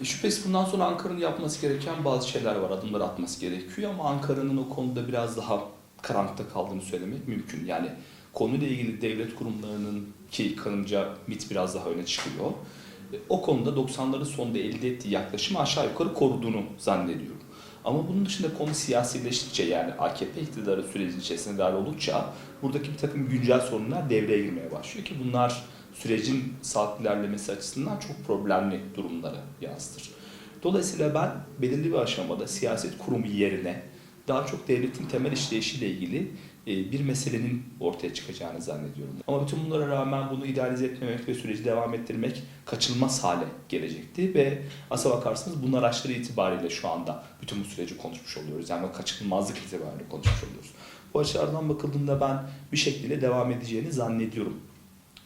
E, Şüphesiz bundan sonra Ankara'nın yapması gereken bazı şeyler var, adımlar atması gerekiyor ama Ankara'nın o konuda biraz daha karanlıkta kaldığını söylemek mümkün. Yani konuyla ilgili devlet kurumlarının ki kanımca MIT biraz daha öne çıkıyor. E, O konuda 90'ların sonunda elde ettiği yaklaşımı aşağı yukarı koruduğunu zannediyorum. Ama bunun dışında konu siyasileştikçe yani AKP iktidarı sürecin içerisinde dahil oldukça buradaki bir takım güncel sorunlar devreye girmeye başlıyor ki bunlar sürecin sağlıklı ilerlemesi açısından çok problemli durumları yansıtır. Dolayısıyla ben belirli bir aşamada siyaset kurumu yerine daha çok devletin temel işleyişiyle ilgili e, bir meselenin ortaya çıkacağını zannediyorum. Ama bütün bunlara rağmen bunu idealize etmemek ve süreci devam ettirmek kaçınılmaz hale gelecekti ve asla bakarsanız bunun araçları itibariyle şu anda bütün bu süreci konuşmuş oluyoruz. Yani kaçınılmazlık itibariyle konuşmuş oluyoruz. Bu açılardan bakıldığında ben bir şekilde devam edeceğini zannediyorum.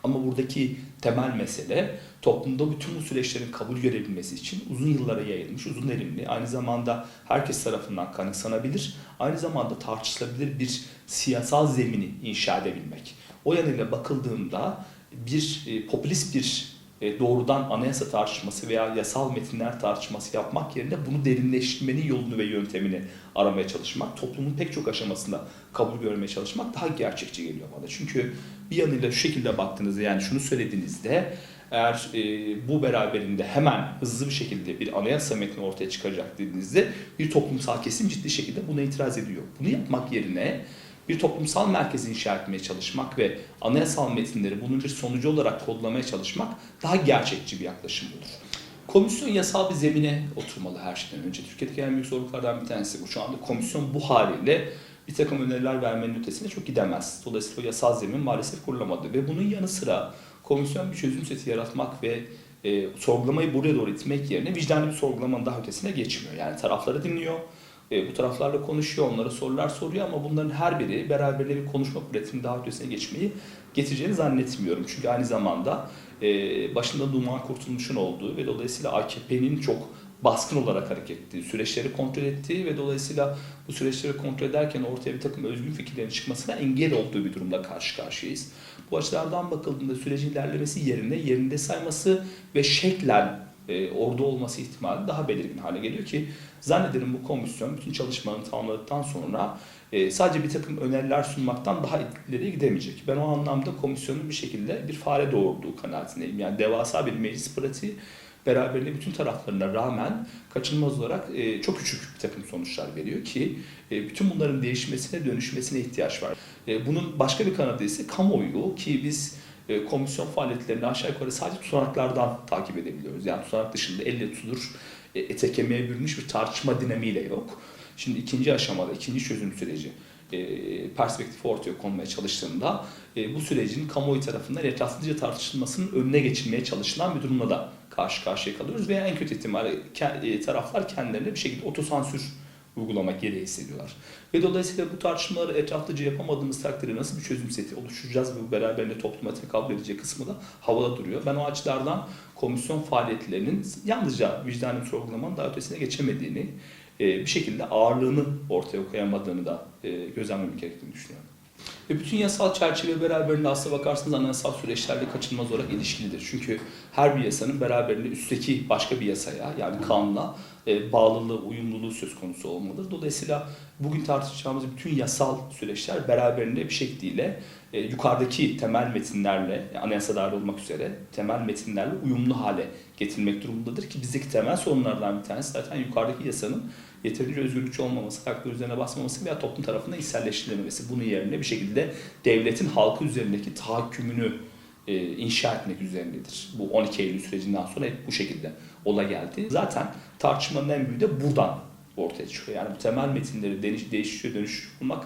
Ama buradaki temel mesele toplumda bütün bu süreçlerin kabul görebilmesi için uzun yıllara yayılmış, uzun erimli, aynı zamanda herkes tarafından kanıksanabilir, aynı zamanda tartışılabilir bir siyasal zemini inşa edebilmek. O yanıyla bakıldığında bir e, popülist bir doğrudan anayasa tartışması veya yasal metinler tartışması yapmak yerine bunu derinleştirmenin yolunu ve yöntemini aramaya çalışmak, toplumun pek çok aşamasında kabul görmeye çalışmak daha gerçekçi geliyor bana. Çünkü bir yanıyla şu şekilde baktığınızda yani şunu söylediğinizde eğer e, bu beraberinde hemen hızlı bir şekilde bir anayasa metni ortaya çıkacak dediğinizde bir toplumsal kesim ciddi şekilde buna itiraz ediyor. Bunu yapmak yerine bir toplumsal merkezi inşa etmeye çalışmak ve anayasal metinleri bunun bir sonucu olarak kodlamaya çalışmak daha gerçekçi bir yaklaşım olur. Komisyon yasal bir zemine oturmalı her şeyden önce. Türkiye'deki en büyük zorluklardan bir tanesi bu. Şu anda komisyon bu haliyle bir takım öneriler vermenin ötesine çok gidemez. Dolayısıyla o yasal zemin maalesef kurulamadı. Ve bunun yanı sıra komisyon bir çözüm seti yaratmak ve e, sorgulamayı buraya doğru itmek yerine vicdanlı bir sorgulamanın daha ötesine geçmiyor. Yani tarafları dinliyor, e, bu taraflarla konuşuyor, onlara sorular soruyor ama bunların her biri beraberinde bir konuşma pratiğinin daha ötesine geçmeyi getireceğini zannetmiyorum. Çünkü aynı zamanda e, başında Numan Kurtulmuş'un olduğu ve dolayısıyla AKP'nin çok baskın olarak hareket ettiği, süreçleri kontrol ettiği ve dolayısıyla bu süreçleri kontrol ederken ortaya bir takım özgün fikirlerin çıkmasına engel olduğu bir durumda karşı karşıyayız. Bu açılardan bakıldığında sürecin ilerlemesi yerine yerinde sayması ve şeklen e, orada olması ihtimali daha belirgin hale geliyor ki zannederim bu komisyon bütün çalışmalarını tamamladıktan sonra e, sadece bir takım öneriler sunmaktan daha ileriye gidemeyecek. Ben o anlamda komisyonun bir şekilde bir fare doğurduğu kanaatindeyim. Yani devasa bir meclis pratiği beraberinde bütün taraflarına rağmen kaçınılmaz olarak e, çok küçük bir takım sonuçlar veriyor ki e, bütün bunların değişmesine, dönüşmesine ihtiyaç var. E, bunun başka bir kanadı ise kamuoyu ki biz e, komisyon faaliyetlerini aşağı yukarı sadece tutanaklardan takip edebiliyoruz. Yani tutanak dışında elle tutulur, e, ete kemiğe bürünmüş bir tartışma dinamiğiyle yok. Şimdi ikinci aşamada, ikinci çözüm süreci e, perspektifi ortaya konmaya çalıştığında e, bu sürecin kamuoyu tarafından etraflıca tartışılmasının önüne geçilmeye çalışılan bir durumla da karşı karşıya kalıyoruz veya en kötü ihtimalle e, taraflar kendilerine bir şekilde otosansür uygulamak gereği hissediyorlar. Ve dolayısıyla bu tartışmaları etraflıca yapamadığımız takdirde nasıl bir çözüm seti oluşturacağız ve bu beraberinde topluma tekabül edecek kısmı da havada duruyor. Ben o açılardan komisyon faaliyetlerinin yalnızca vicdanın sorgulamanın daha ötesine geçemediğini, e, bir şekilde ağırlığını ortaya koyamadığını da e, gözlemlemek gerektiğini düşünüyorum. Ve bütün yasal çerçeve beraberinde aslına bakarsanız anayasal süreçlerle kaçınılmaz olarak ilişkilidir. Çünkü her bir yasanın beraberinde üstteki başka bir yasaya yani kanuna e, bağlılığı, uyumluluğu söz konusu olmalıdır. Dolayısıyla bugün tartışacağımız bütün yasal süreçler beraberinde bir şekliyle e, yukarıdaki temel metinlerle, yani anayasa dahil olmak üzere temel metinlerle uyumlu hale getirmek durumundadır ki bizdeki temel sorunlardan bir tanesi zaten yukarıdaki yasanın yeterince özgürlükçü olmaması, hakları üzerine basmaması veya toplum tarafından içselleştirilmemesi. Bunun yerine bir şekilde devletin halkı üzerindeki tahakkümünü e, inşa etmek üzerindedir. Bu 12 Eylül sürecinden sonra hep bu şekilde ola geldi. Zaten tartışmanın en büyüğü de buradan ortaya çıkıyor. Yani bu temel metinleri değiş, değişiyor, dönüştürmek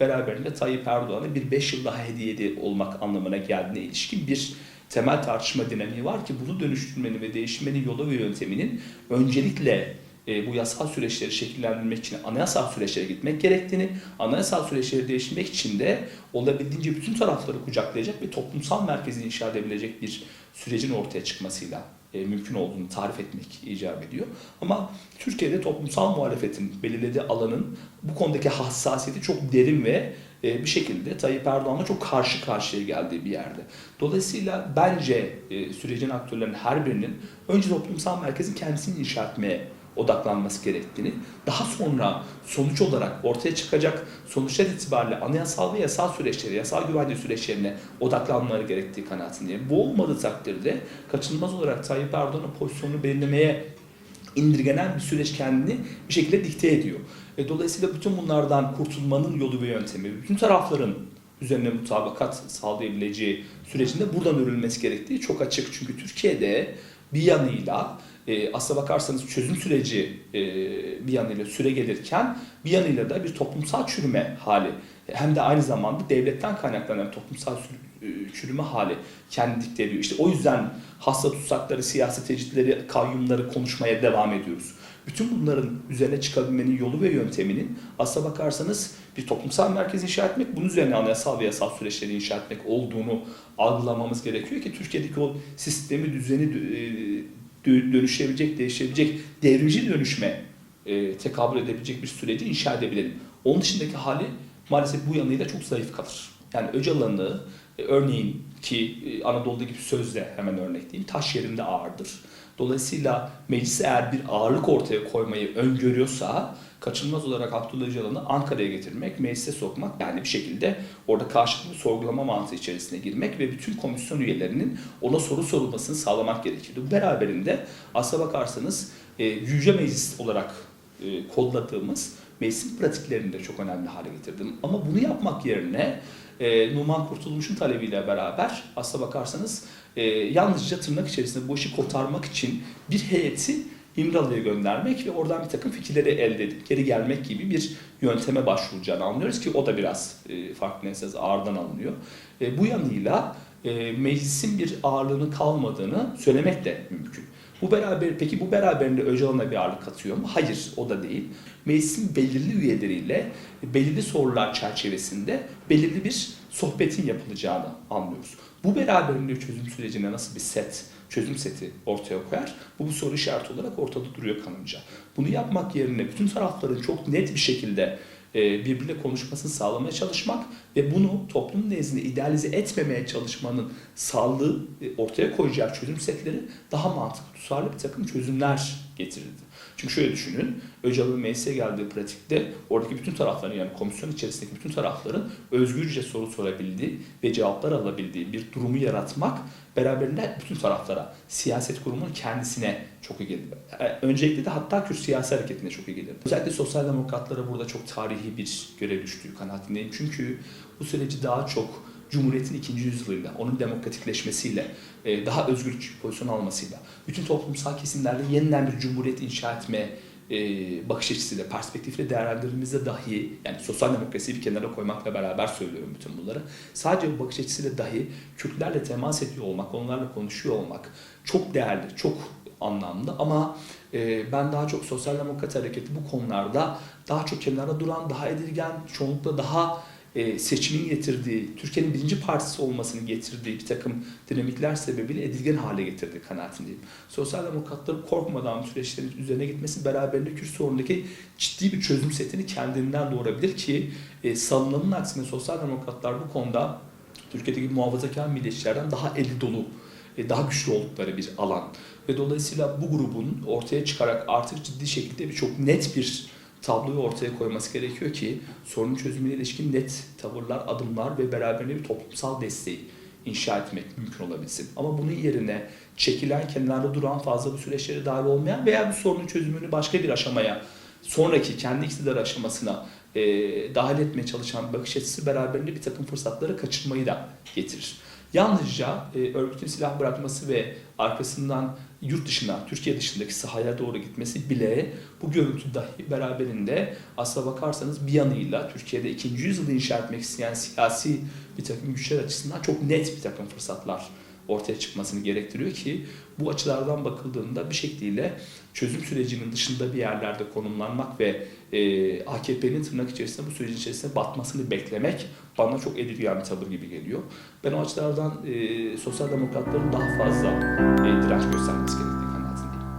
beraberinde Tayyip Erdoğan'a bir 5 yıl daha hediye olmak anlamına geldiğine ilişkin bir temel tartışma dinamiği var ki bunu dönüştürmenin ve değiştirmenin yolu ve yönteminin öncelikle e, bu yasal süreçleri şekillendirmek için anayasal süreçlere gitmek gerektiğini, anayasal süreçleri değiştirmek için de olabildiğince bütün tarafları kucaklayacak ve toplumsal merkezi inşa edebilecek bir sürecin ortaya çıkmasıyla e, mümkün olduğunu tarif etmek icap ediyor. Ama Türkiye'de toplumsal muhalefetin belirlediği alanın bu konudaki hassasiyeti çok derin ve e, bir şekilde Tayyip Erdoğan'la çok karşı karşıya geldiği bir yerde. Dolayısıyla bence e, sürecin aktörlerinin her birinin önce toplumsal merkezin kendisini inşa etmeye odaklanması gerektiğini, daha sonra sonuç olarak ortaya çıkacak sonuçlar itibariyle anayasal ve yasal süreçlere, yasal güvence süreçlerine odaklanmaları gerektiği kanaatindeyim. Bu olmadığı takdirde kaçınılmaz olarak Tayyip Erdoğan'ın pozisyonunu belirlemeye indirgenen bir süreç kendini bir şekilde dikte ediyor. E, dolayısıyla bütün bunlardan kurtulmanın yolu ve yöntemi, bütün tarafların üzerine mutabakat sağlayabileceği sürecinde buradan örülmesi gerektiği çok açık. Çünkü Türkiye'de bir yanıyla e, aslına bakarsanız çözüm süreci e, bir yanıyla süre gelirken bir yanıyla da bir toplumsal çürüme hali hem de aynı zamanda devletten kaynaklanan toplumsal e, çürüme hali kendi ediyor. İşte o yüzden hasta tutsakları, siyasi tecritleri, kayyumları konuşmaya devam ediyoruz. Bütün bunların üzerine çıkabilmenin yolu ve yönteminin aslına bakarsanız bir toplumsal merkez inşa etmek, bunun üzerine anayasal ve yasal süreçleri inşa etmek olduğunu algılamamız gerekiyor ki Türkiye'deki o sistemi, düzeni e, dö- dönüşebilecek, değişebilecek, devrimci dönüşme e, tekabül edebilecek bir süreci inşa edebilelim. Onun dışındaki hali maalesef bu yanıyla çok zayıf kalır. Yani Öcalan'ı e, örneğin ki Anadolu'daki bir sözle hemen örnekleyeyim, taş yerinde ağırdır. Dolayısıyla meclis eğer bir ağırlık ortaya koymayı öngörüyorsa kaçınılmaz olarak Abdullah Öcalan'ı Ankara'ya getirmek, meclise sokmak yani bir şekilde orada karşılıklı sorgulama mantığı içerisine girmek ve bütün komisyon üyelerinin ona soru sorulmasını sağlamak gerekirdi. Beraberinde aslına bakarsanız e, Yüce Meclis olarak e, kodladığımız meclisin pratiklerini de çok önemli hale getirdim. Ama bunu yapmak yerine e, Numan Kurtulmuş'un talebiyle beraber aslına bakarsanız e, yalnızca tırnak içerisinde bu işi kotarmak için bir heyeti İmralı'ya göndermek ve oradan bir takım fikirleri elde edip geri gelmek gibi bir yönteme başvuracağını anlıyoruz ki o da biraz e, farklı nesnesi ağırdan alınıyor. E, bu yanıyla e, meclisin bir ağırlığının kalmadığını söylemek de mümkün. Bu beraber peki bu beraberinde Öcalan'a bir ağırlık katıyor mu? Hayır, o da değil. Meclisin belirli üyeleriyle belirli sorular çerçevesinde belirli bir sohbetin yapılacağını anlıyoruz. Bu beraberinde çözüm sürecine nasıl bir set, çözüm seti ortaya koyar? Bu bir soru işareti olarak ortada duruyor kanımca. Bunu yapmak yerine bütün tarafların çok net bir şekilde e, birbirine konuşmasını sağlamaya çalışmak ve bunu toplum nezdinde idealize etmemeye çalışmanın sağlığı e, ortaya koyacağı çözüm setleri daha mantıklı, tutarlı bir takım çözümler getirirdi. Çünkü şöyle düşünün, Öcalan'ın meclise geldiği pratikte oradaki bütün tarafların yani komisyon içerisindeki bütün tarafların özgürce soru sorabildiği ve cevaplar alabildiği bir durumu yaratmak beraberinde bütün taraflara, siyaset kurumunun kendisine çok iyi gelir. E, Öncelikle de hatta Kürt siyasi hareketine çok iyi gelir. Özellikle sosyal demokratlara burada çok tarihi bir görev düştüğü kanaatindeyim. Çünkü bu süreci daha çok Cumhuriyet'in ikinci yüzyılıyla, onun demokratikleşmesiyle, e, daha özgür pozisyon almasıyla, bütün toplumsal kesimlerle yeniden bir cumhuriyet inşa etme e, bakış açısıyla, perspektifle değerlendirdiğimizde dahi, yani sosyal demokrasiyi bir kenara koymakla beraber söylüyorum bütün bunları. Sadece bu bakış açısıyla dahi Kürtlerle temas ediyor olmak, onlarla konuşuyor olmak çok değerli, çok anlamlı ama e, ben daha çok sosyal demokrat hareketi bu konularda daha çok kenara duran, daha edilgen, çoğunlukla daha e, seçimin getirdiği, Türkiye'nin birinci partisi olmasının getirdiği bir takım dinamikler sebebiyle edilgen hale getirdiği kanaatindeyim. Sosyal demokratların korkmadan süreçlerin üzerine gitmesi beraberinde Kürt sorunundaki ciddi bir çözüm setini kendinden doğurabilir ki e, salınanın aksine sosyal demokratlar bu konuda Türkiye'deki muhafazakar milliyetçilerden daha eli dolu, e, daha güçlü oldukları bir alan. Ve dolayısıyla bu grubun ortaya çıkarak artık ciddi şekilde birçok net bir tabloyu ortaya koyması gerekiyor ki sorunun çözümüne ilişkin net tavırlar, adımlar ve beraberinde bir toplumsal desteği inşa etmek mümkün olabilsin. Ama bunun yerine çekilen, kenarda duran, fazla bu süreçlere dahil olmayan veya bu sorunun çözümünü başka bir aşamaya, sonraki kendi iktidar aşamasına e, dahil etmeye çalışan bakış açısı beraberinde bir takım fırsatları kaçırmayı da getirir. Yalnızca e, örgütün silah bırakması ve arkasından yurt dışına, Türkiye dışındaki sahaya doğru gitmesi bile bu görüntü dahi beraberinde aslına bakarsanız bir yanıyla Türkiye'de ikinci yüzyılı inşa etmek isteyen siyasi bir takım güçler açısından çok net bir takım fırsatlar ortaya çıkmasını gerektiriyor ki bu açılardan bakıldığında bir şekliyle çözüm sürecinin dışında bir yerlerde konumlanmak ve e, AKP'nin tırnak içerisinde bu sürecin içerisinde batmasını beklemek bana çok edilgen bir tavır gibi geliyor. Ben o açılardan e, sosyal demokratların daha fazla e, direnç göstermesi gerekiyor.